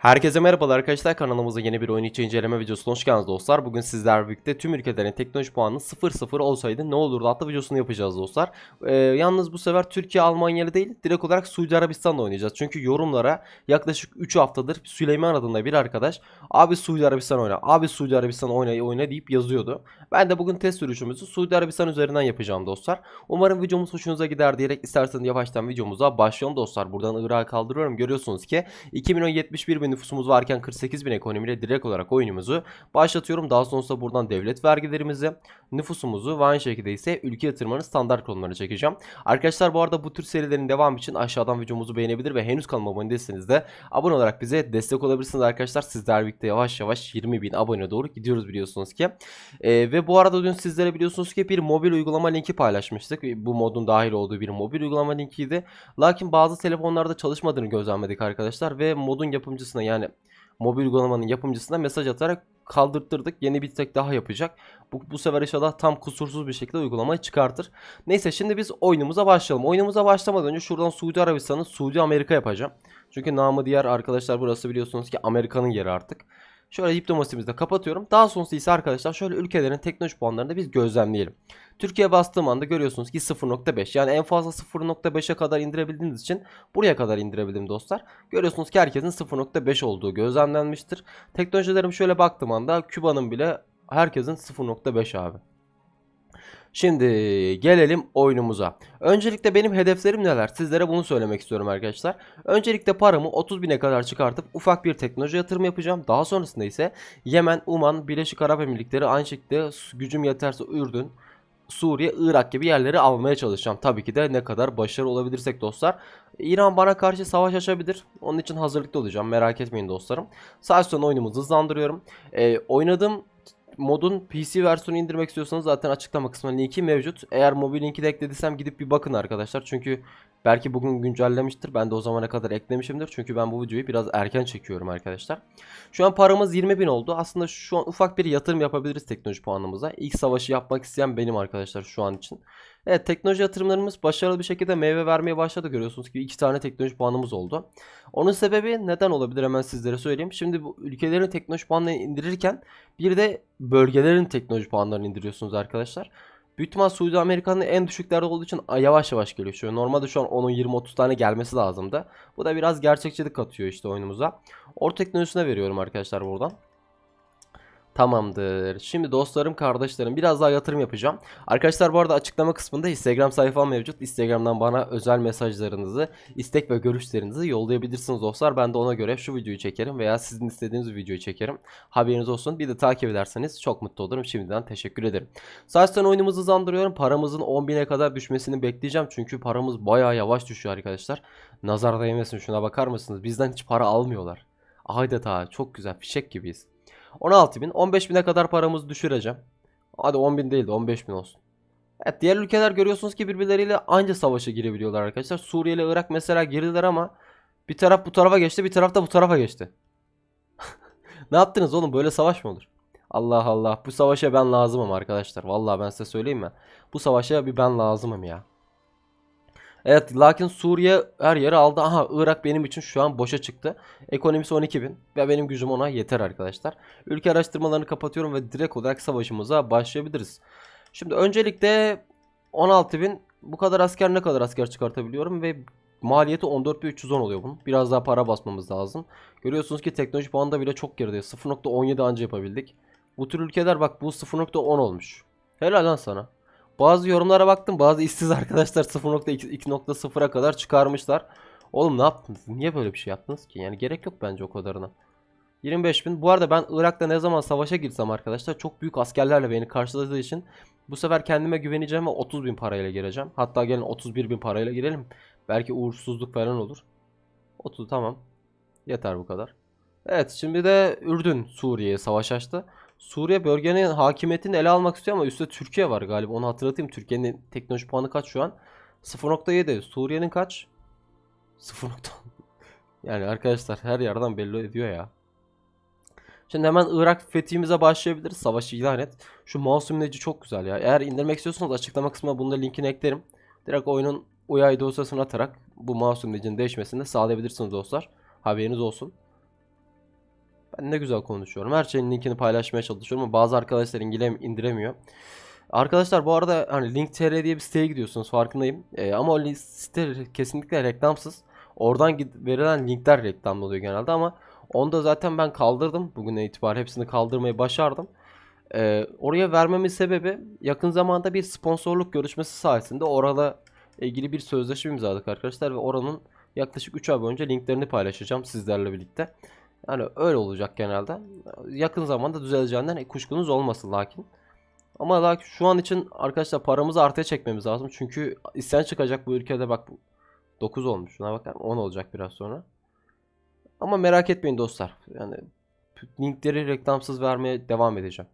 Herkese merhabalar arkadaşlar kanalımıza yeni bir oyun içi inceleme videosuna hoş geldiniz dostlar. Bugün sizlerle birlikte tüm ülkelerin teknoloji puanı 0-0 olsaydı ne olurdu adlı videosunu yapacağız dostlar. Ee, yalnız bu sefer Türkiye Almanya'lı değil direkt olarak Suudi Arabistan'da oynayacağız. Çünkü yorumlara yaklaşık 3 haftadır Süleyman adında bir arkadaş abi Suudi Arabistan oyna abi Suudi Arabistan oyna oyna deyip yazıyordu. Ben de bugün test sürüşümüzü Suudi Arabistan üzerinden yapacağım dostlar. Umarım videomuz hoşunuza gider diyerek isterseniz yavaştan videomuza başlayalım dostlar. Buradan Irak'ı kaldırıyorum görüyorsunuz ki 2 milyon 71 bin nüfusumuz varken 48 bin ekonomiyle direkt olarak oyunumuzu başlatıyorum. Daha sonrasında buradan devlet vergilerimizi, nüfusumuzu ve aynı şekilde ise ülke yatırımlarının standart konularını çekeceğim. Arkadaşlar bu arada bu tür serilerin devamı için aşağıdan videomuzu beğenebilir ve henüz kanalıma abone değilseniz de abone olarak bize destek olabilirsiniz arkadaşlar. Sizlerle birlikte yavaş yavaş 20 bin abone doğru gidiyoruz biliyorsunuz ki. Ee, ve bu arada dün sizlere biliyorsunuz ki bir mobil uygulama linki paylaşmıştık. Bu modun dahil olduğu bir mobil uygulama linkiydi. Lakin bazı telefonlarda çalışmadığını gözlemledik arkadaşlar ve modun yapımcısına yani mobil uygulamanın yapımcısına mesaj atarak kaldırttırdık. Yeni bir tek daha yapacak. Bu, bu sefer inşallah tam kusursuz bir şekilde uygulamayı çıkartır. Neyse şimdi biz oyunumuza başlayalım. Oyunumuza başlamadan önce şuradan Suudi Arabistan'ı Suudi Amerika yapacağım. Çünkü namı diğer arkadaşlar burası biliyorsunuz ki Amerika'nın yeri artık. Şöyle diplomasimizi de kapatıyorum. Daha sonrası ise arkadaşlar şöyle ülkelerin teknoloji puanlarını da biz gözlemleyelim. Türkiye bastığım anda görüyorsunuz ki 0.5 yani en fazla 0.5'e kadar indirebildiğiniz için buraya kadar indirebildim dostlar. Görüyorsunuz ki herkesin 0.5 olduğu gözlemlenmiştir. Teknolojilerim şöyle baktığım anda Küba'nın bile herkesin 0.5 abi. Şimdi gelelim oyunumuza. Öncelikle benim hedeflerim neler? Sizlere bunu söylemek istiyorum arkadaşlar. Öncelikle paramı 30 bine kadar çıkartıp ufak bir teknoloji yatırımı yapacağım. Daha sonrasında ise Yemen, Uman, Birleşik Arap Emirlikleri aynı şekilde gücüm yeterse Ürdün, Suriye, Irak gibi yerleri almaya çalışacağım. Tabii ki de ne kadar başarılı olabilirsek dostlar. İran bana karşı savaş açabilir. Onun için hazırlıklı olacağım. Merak etmeyin dostlarım. Sağ üstten oyunumuzu hızlandırıyorum. Ee, oynadığım modun PC versiyonu indirmek istiyorsanız zaten açıklama kısmında linki mevcut. Eğer mobil linki de eklediysem gidip bir bakın arkadaşlar. Çünkü belki bugün güncellemiştir. Ben de o zamana kadar eklemişimdir. Çünkü ben bu videoyu biraz erken çekiyorum arkadaşlar. Şu an paramız 20 bin oldu. Aslında şu an ufak bir yatırım yapabiliriz teknoloji puanımıza. İlk savaşı yapmak isteyen benim arkadaşlar şu an için. Evet teknoloji yatırımlarımız başarılı bir şekilde meyve vermeye başladı. Görüyorsunuz ki iki tane teknoloji puanımız oldu. Onun sebebi neden olabilir hemen sizlere söyleyeyim. Şimdi bu ülkelerin teknoloji puanlarını indirirken bir de bölgelerin teknoloji puanlarını indiriyorsunuz arkadaşlar. Büyük ihtimal Suudi Amerika'nın en düşüklerde olduğu için yavaş yavaş geliyor. Şöyle normalde şu an onun 20-30 tane gelmesi lazımdı. Bu da biraz gerçekçilik katıyor işte oyunumuza. Orta teknolojisine veriyorum arkadaşlar buradan. Tamamdır. Şimdi dostlarım, kardeşlerim biraz daha yatırım yapacağım. Arkadaşlar bu arada açıklama kısmında Instagram sayfam mevcut. Instagram'dan bana özel mesajlarınızı, istek ve görüşlerinizi yollayabilirsiniz dostlar. Ben de ona göre şu videoyu çekerim veya sizin istediğiniz videoyu çekerim. Haberiniz olsun. Bir de takip ederseniz çok mutlu olurum. Şimdiden teşekkür ederim. Zaten oyunumuzu hızlandırıyorum. Paramızın 10.000'e kadar düşmesini bekleyeceğim. Çünkü paramız bayağı yavaş düşüyor arkadaşlar. Nazar değmesin şuna bakar mısınız? Bizden hiç para almıyorlar. Adeta çok güzel fişek gibiyiz. 16 bin. 15 bine kadar paramızı düşüreceğim. Hadi 10 bin değil de 15 bin olsun. Evet diğer ülkeler görüyorsunuz ki birbirleriyle anca savaşa girebiliyorlar arkadaşlar. Suriye ile Irak mesela girdiler ama bir taraf bu tarafa geçti bir taraf da bu tarafa geçti. ne yaptınız oğlum böyle savaş mı olur? Allah Allah bu savaşa ben lazımım arkadaşlar. Vallahi ben size söyleyeyim mi? Bu savaşa bir ben lazımım ya. Evet lakin Suriye her yeri aldı. Aha Irak benim için şu an boşa çıktı. Ekonomisi 12 bin ve benim gücüm ona yeter arkadaşlar. Ülke araştırmalarını kapatıyorum ve direkt olarak savaşımıza başlayabiliriz. Şimdi öncelikle 16 bin bu kadar asker ne kadar asker çıkartabiliyorum ve maliyeti 14.310 oluyor bunun. Biraz daha para basmamız lazım. Görüyorsunuz ki teknoloji puanında bile çok geride. 0.17 anca yapabildik. Bu tür ülkeler bak bu 0.10 olmuş. Helal lan sana. Bazı yorumlara baktım. Bazı işsiz arkadaşlar 0.2.0'a kadar çıkarmışlar. Oğlum ne yaptınız? Niye böyle bir şey yaptınız ki? Yani gerek yok bence o kadarına. 25 bin. Bu arada ben Irak'ta ne zaman savaşa girsem arkadaşlar çok büyük askerlerle beni karşıladığı için bu sefer kendime güveneceğim ve 30 bin parayla gireceğim. Hatta gelin 31 bin parayla girelim. Belki uğursuzluk falan olur. 30 tamam. Yeter bu kadar. Evet şimdi de Ürdün Suriye'ye savaş açtı. Suriye bölgenin hakimiyetini ele almak istiyor ama üstte Türkiye var galiba. Onu hatırlatayım. Türkiye'nin teknoloji puanı kaç şu an? 0.7. Suriye'nin kaç? 0. yani arkadaşlar her yerden belli ediyor ya. Şimdi hemen Irak fethimize başlayabiliriz. Savaşı ilan et. Şu mouse imleci çok güzel ya. Eğer indirmek istiyorsanız açıklama kısmına bunda linkini eklerim. Direkt oyunun UID dosyasını atarak bu mouse imlecinin değişmesini de sağlayabilirsiniz dostlar. Haberiniz olsun. Ben ne güzel konuşuyorum. Her şeyin linkini paylaşmaya çalışıyorum ama bazı arkadaşlar indiremiyor. Arkadaşlar bu arada hani Link.tr diye bir siteye gidiyorsunuz farkındayım. Ee, ama o site kesinlikle reklamsız. Oradan verilen linkler reklamlı oluyor genelde ama onu da zaten ben kaldırdım. Bugüne itibaren hepsini kaldırmayı başardım. Ee, oraya vermemin sebebi yakın zamanda bir sponsorluk görüşmesi sayesinde orada ilgili bir sözleşme imzaladık arkadaşlar ve oranın yaklaşık 3 ay boyunca linklerini paylaşacağım sizlerle birlikte. Yani öyle olacak genelde. Yakın zamanda düzeleceğinden kuşkunuz olmasın lakin. Ama lakin şu an için arkadaşlar paramızı artıya çekmemiz lazım. Çünkü isyan çıkacak bu ülkede bak bu 9 olmuş. Şuna bakar 10 olacak biraz sonra. Ama merak etmeyin dostlar. Yani linkleri reklamsız vermeye devam edeceğim.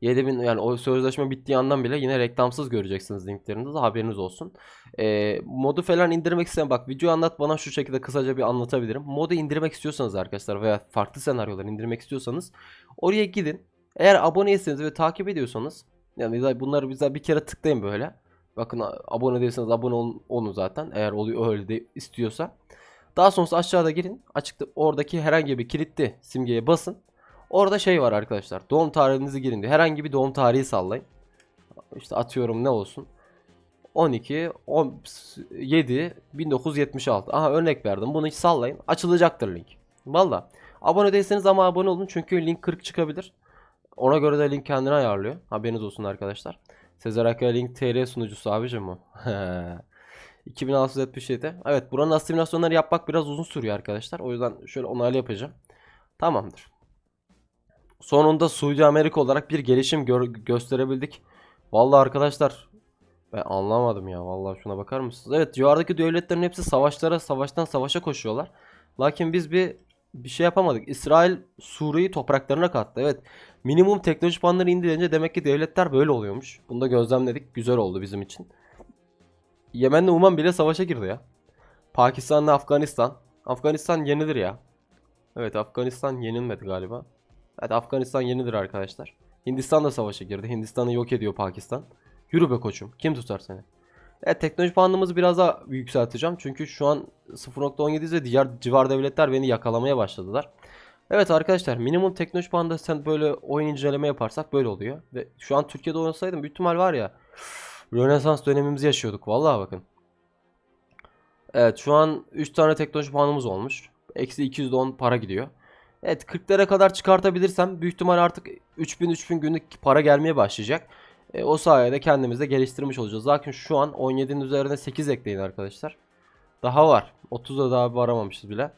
7000 yani o sözleşme bittiği andan bile yine reklamsız göreceksiniz linklerinizi haberiniz olsun. Ee, modu falan indirmek isteyen bak video anlat bana şu şekilde kısaca bir anlatabilirim. Modu indirmek istiyorsanız arkadaşlar veya farklı senaryolar indirmek istiyorsanız oraya gidin. Eğer aboneyseniz ve takip ediyorsanız yani bunları bize bir kere tıklayın böyle. Bakın abone değilseniz abone olun, olun zaten eğer oluyor öyle de istiyorsa. Daha sonrası aşağıda girin. Açıkta oradaki herhangi bir kilitli simgeye basın. Orada şey var arkadaşlar. Doğum tarihinizi girin diyor. Herhangi bir doğum tarihi sallayın. İşte atıyorum ne olsun. 12 17 1976. Aha örnek verdim. Bunu hiç sallayın. Açılacaktır link. Valla. Abone değilseniz ama abone olun çünkü link 40 çıkabilir. Ona göre de link kendini ayarlıyor. Haberiniz olsun arkadaşlar. Sezer Akaya Link TR sunucusu abicim bu. 2677. Evet buranın asimilasyonları yapmak biraz uzun sürüyor arkadaşlar. O yüzden şöyle onaylı yapacağım. Tamamdır. Sonunda Suudi Amerika olarak bir gelişim gör- gösterebildik. Vallahi arkadaşlar ben anlamadım ya. Vallahi şuna bakar mısınız? Evet civardaki devletlerin hepsi savaşlara savaştan savaşa koşuyorlar. Lakin biz bir bir şey yapamadık. İsrail Suriye'yi topraklarına kattı. Evet. Minimum teknoloji puanları indirince demek ki devletler böyle oluyormuş. Bunu da gözlemledik. Güzel oldu bizim için. Yemen'le Uman bile savaşa girdi ya. Pakistan'la Afganistan. Afganistan yenilir ya. Evet Afganistan yenilmedi galiba. Evet Afganistan yenidir arkadaşlar. Hindistan da savaşa girdi. Hindistan'ı yok ediyor Pakistan. Yürü be koçum. Kim tutar seni? Evet teknoloji puanımızı biraz daha yükselteceğim. Çünkü şu an 0.17 ve diğer civar devletler beni yakalamaya başladılar. Evet arkadaşlar minimum teknoloji puanında sen böyle oyun inceleme yaparsak böyle oluyor. Ve şu an Türkiye'de oynasaydım büyük ihtimal var ya Rönesans dönemimizi yaşıyorduk. Vallahi bakın. Evet şu an 3 tane teknoloji puanımız olmuş. Eksi 210 para gidiyor. Evet 40'lara kadar çıkartabilirsem büyük ihtimal artık 3000-3000 günlük para gelmeye başlayacak. E, o sayede kendimizi de geliştirmiş olacağız. Lakin şu an 17'nin üzerine 8 ekleyin arkadaşlar. Daha var. 30'a daha varamamışız bile.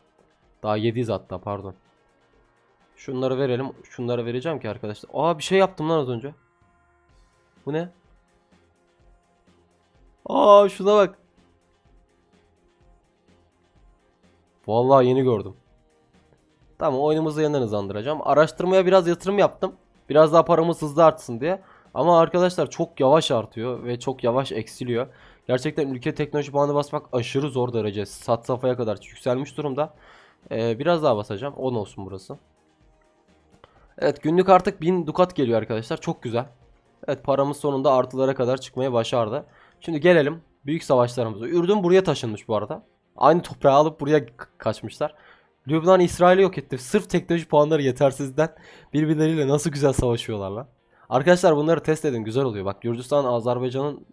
Daha 7'yiz hatta pardon. Şunları verelim. Şunları vereceğim ki arkadaşlar. Aa bir şey yaptım lan az önce. Bu ne? Aa şuna bak. Vallahi yeni gördüm. Tamam oyunumuzu yeniden hızlandıracağım. Araştırmaya biraz yatırım yaptım. Biraz daha paramız hızlı artsın diye. Ama arkadaşlar çok yavaş artıyor ve çok yavaş eksiliyor. Gerçekten ülke teknoloji puanı basmak aşırı zor derece. Sat safhaya kadar yükselmiş durumda. Ee, biraz daha basacağım. 10 olsun burası. Evet günlük artık 1000 dukat geliyor arkadaşlar. Çok güzel. Evet paramız sonunda artılara kadar çıkmaya başardı. Şimdi gelelim büyük savaşlarımıza. Ürdün buraya taşınmış bu arada. Aynı toprağı alıp buraya kaçmışlar. Lübnan İsrail'i yok etti. Sırf teknoloji puanları yetersizden birbirleriyle nasıl güzel savaşıyorlar lan. Arkadaşlar bunları test edin güzel oluyor. Bak Gürcistan Azerbaycan'ın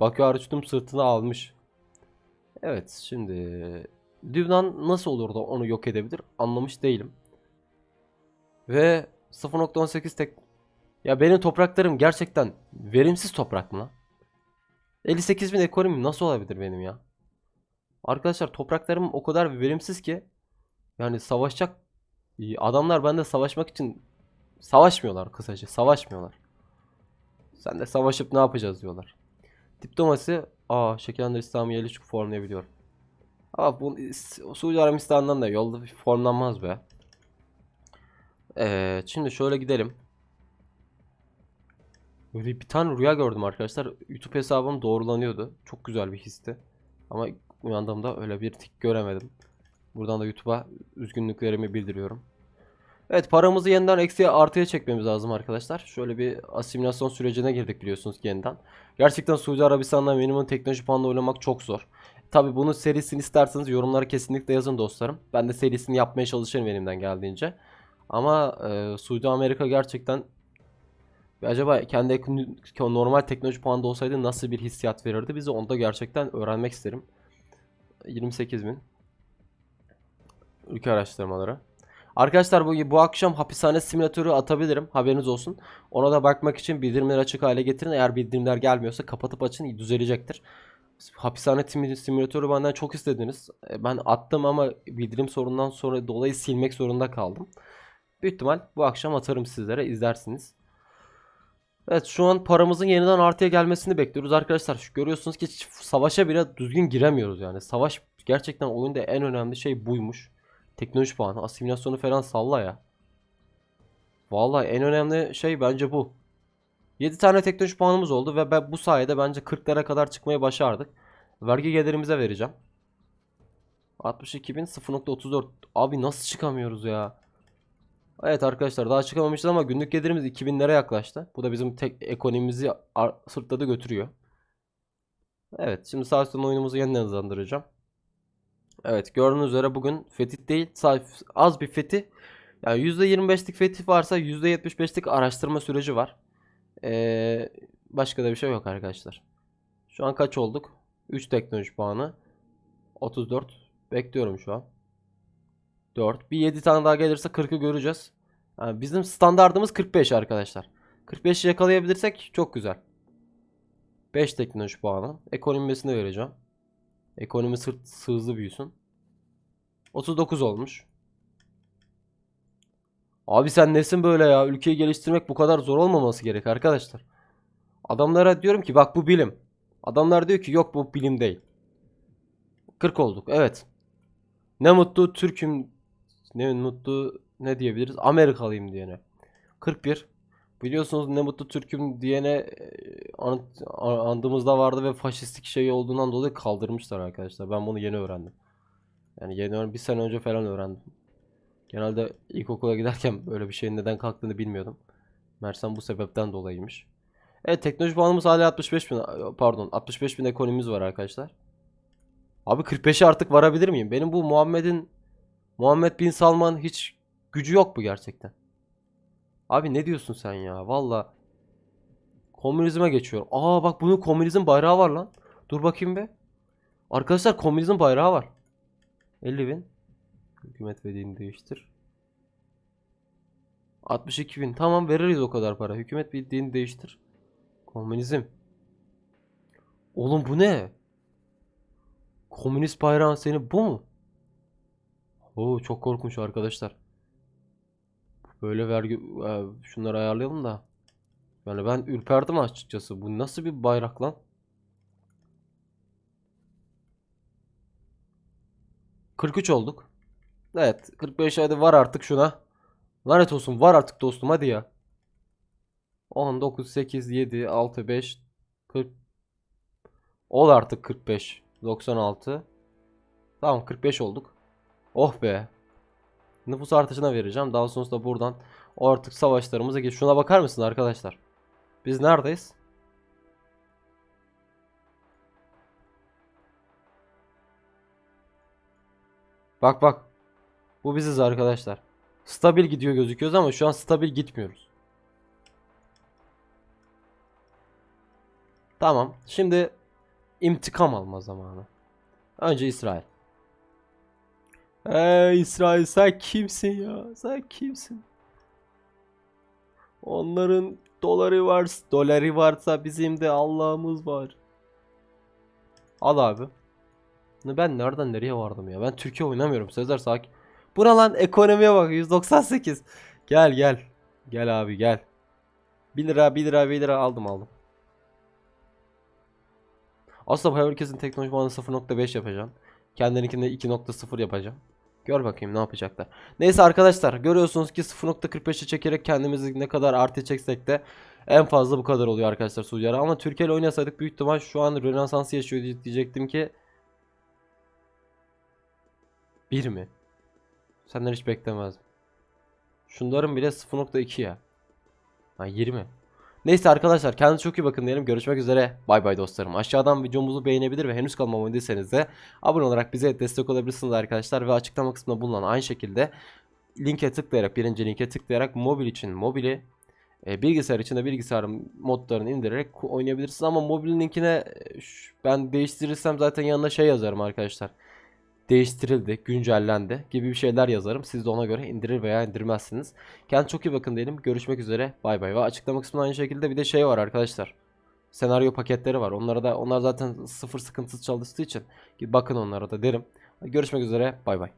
Bakü hariç tüm sırtını almış. Evet şimdi Lübnan nasıl olur da onu yok edebilir anlamış değilim. Ve 0.18 tek ya benim topraklarım gerçekten verimsiz toprak mı lan? 58 bin ekonomim nasıl olabilir benim ya? Arkadaşlar topraklarım o kadar verimsiz ki yani savaşacak adamlar bende savaşmak için savaşmıyorlar kısaca savaşmıyorlar. Sen de savaşıp ne yapacağız diyorlar. Diplomasi aa şekerlendir İslam'ı yerleşik formlayabiliyorum. Ama bu Suudi Arabistan'dan da yolda formlanmaz be. Evet, şimdi şöyle gidelim. Böyle bir tane rüya gördüm arkadaşlar. YouTube hesabım doğrulanıyordu. Çok güzel bir histi. Ama uyandığımda öyle bir tik göremedim. Buradan da YouTube'a üzgünlüklerimi bildiriyorum. Evet paramızı yeniden eksiye artıya çekmemiz lazım arkadaşlar. Şöyle bir asimilasyon sürecine girdik biliyorsunuz yeniden. Gerçekten Suudi Arabistan'da minimum teknoloji puanla oynamak çok zor. Tabi bunun serisini isterseniz yorumlara kesinlikle yazın dostlarım. Ben de serisini yapmaya çalışırım elimden geldiğince. Ama e, Suudi Amerika gerçekten acaba kendi normal teknoloji puanında olsaydı nasıl bir hissiyat verirdi bize onu da gerçekten öğrenmek isterim. 28 bin. Ülke araştırmaları. Arkadaşlar bu, bu akşam hapishane simülatörü atabilirim. Haberiniz olsun. Ona da bakmak için bildirimleri açık hale getirin. Eğer bildirimler gelmiyorsa kapatıp açın düzelecektir. Hapishane simülatörü benden çok istediniz. E, Ben attım ama bildirim sorundan sonra dolayı silmek zorunda kaldım. Büyük ihtimal bu akşam atarım sizlere izlersiniz. Evet şu an paramızın yeniden artıya gelmesini bekliyoruz arkadaşlar. Şu görüyorsunuz ki savaşa bile düzgün giremiyoruz yani. Savaş gerçekten oyunda en önemli şey buymuş. Teknoloji puanı, asimilasyonu falan salla ya. Vallahi en önemli şey bence bu. 7 tane teknoloji puanımız oldu ve ben bu sayede bence 40'lara kadar çıkmayı başardık. Vergi gelirimize vereceğim. 62.000 0.34 Abi nasıl çıkamıyoruz ya? Evet arkadaşlar daha çıkamamışız ama günlük gelirimiz 2000'lere yaklaştı. Bu da bizim tek ekonomimizi sırtladı götürüyor. Evet şimdi sağ oyunumuzu yeniden hızlandıracağım. Evet gördüğünüz üzere bugün fetih değil az bir fetih. Yani %25'lik fetih varsa %75'lik araştırma süreci var. Ee, başka da bir şey yok arkadaşlar. Şu an kaç olduk? 3 teknoloji puanı. 34. Bekliyorum şu an. 4. Bir 7 tane daha gelirse 40'ı göreceğiz. Yani bizim standardımız 45 arkadaşlar. 45'i yakalayabilirsek çok güzel. 5 teknoloji puanı. Ekonomisini vereceğim. Ekonomi sırt hızlı büyüsün. 39 olmuş. Abi sen nesin böyle ya? Ülkeyi geliştirmek bu kadar zor olmaması gerek arkadaşlar. Adamlara diyorum ki bak bu bilim. Adamlar diyor ki yok bu bilim değil. 40 olduk. Evet. Ne mutlu Türk'üm ne mutlu ne diyebiliriz? Amerikalıyım diyene. 41. Biliyorsunuz ne mutlu Türk'üm diyene e, an, andımızda vardı ve faşistik şey olduğundan dolayı kaldırmışlar arkadaşlar. Ben bunu yeni öğrendim. Yani yeni bir sene önce falan öğrendim. Genelde ilkokula giderken böyle bir şeyin neden kalktığını bilmiyordum. Mersem bu sebepten dolayıymış. Evet teknoloji puanımız hala 65 bin pardon 65 bin ekonomimiz var arkadaşlar. Abi 45'e artık varabilir miyim? Benim bu Muhammed'in Muhammed bin Salman hiç gücü yok bu gerçekten. Abi ne diyorsun sen ya? Valla komünizme geçiyorum. Aa bak bunun komünizm bayrağı var lan. Dur bakayım be. Arkadaşlar komünizm bayrağı var. 50 bin. Hükümet ve dini değiştir. 62 bin. Tamam veririz o kadar para. Hükümet bir dini değiştir. Komünizm. Oğlum bu ne? Komünist bayrağın seni bu mu? Oo çok korkunç arkadaşlar. Böyle vergi e, şunları ayarlayalım da. Yani ben ürperdim açıkçası. Bu nasıl bir bayrak lan? 43 olduk. Evet 45 hadi var artık şuna. Lanet olsun var artık dostum hadi ya. 10, 9, 8, 7, 6, 5, 40. Ol artık 45. 96. Tamam 45 olduk. Oh be. Nüfus artışına vereceğim. Daha sonrasında buradan artık savaşlarımıza geç. Şuna bakar mısın arkadaşlar? Biz neredeyiz? Bak bak. Bu biziz arkadaşlar. Stabil gidiyor gözüküyoruz ama şu an stabil gitmiyoruz. Tamam. Şimdi intikam alma zamanı. Önce İsrail. Ey İsrail sen kimsin ya? Sen kimsin? Onların doları var, doları varsa bizim de Allah'ımız var. Al abi. Ne Ben nereden nereye vardım ya? Ben Türkiye oynamıyorum. Sezer sakin. Buna lan ekonomiye bak 198. Gel gel. Gel abi gel. 1 lira 1 lira 1 lira aldım aldım. Aslında bu herkesin teknoloji puanı 0.5 yapacağım. Kendininkini 2.0 yapacağım. Gör bakayım ne yapacaklar. Neyse arkadaşlar görüyorsunuz ki 0.45'e çekerek kendimizi ne kadar artı çeksek de en fazla bu kadar oluyor arkadaşlar Suudi. Ama Türkiye ile oynasaydık büyük ihtimal şu an Rönesans'ı yaşıyor diye- diyecektim ki 1 mi? Senden hiç beklemezdim. Şunların bile 0.2 ya. Ha 20. Neyse arkadaşlar kendinize çok iyi bakın diyelim. Görüşmek üzere. Bay bay dostlarım. Aşağıdan videomuzu beğenebilir ve henüz kanalıma abone de abone olarak bize destek olabilirsiniz arkadaşlar. Ve açıklama kısmında bulunan aynı şekilde linke tıklayarak birinci linke tıklayarak mobil için mobili e, bilgisayar için de bilgisayar modlarını indirerek oynayabilirsiniz ama mobil linkine e, ben değiştirirsem zaten yanına şey yazarım arkadaşlar. Değiştirildi, güncellendi gibi bir şeyler yazarım. Siz de ona göre indirir veya indirmezsiniz. Kendinize çok iyi bakın diyelim. Görüşmek üzere. Bay bay. Ve açıklama kısmında aynı şekilde bir de şey var arkadaşlar. Senaryo paketleri var. Onlara da onlar zaten sıfır sıkıntısız çalıştığı için bakın onlara da derim. Görüşmek üzere. Bay bay.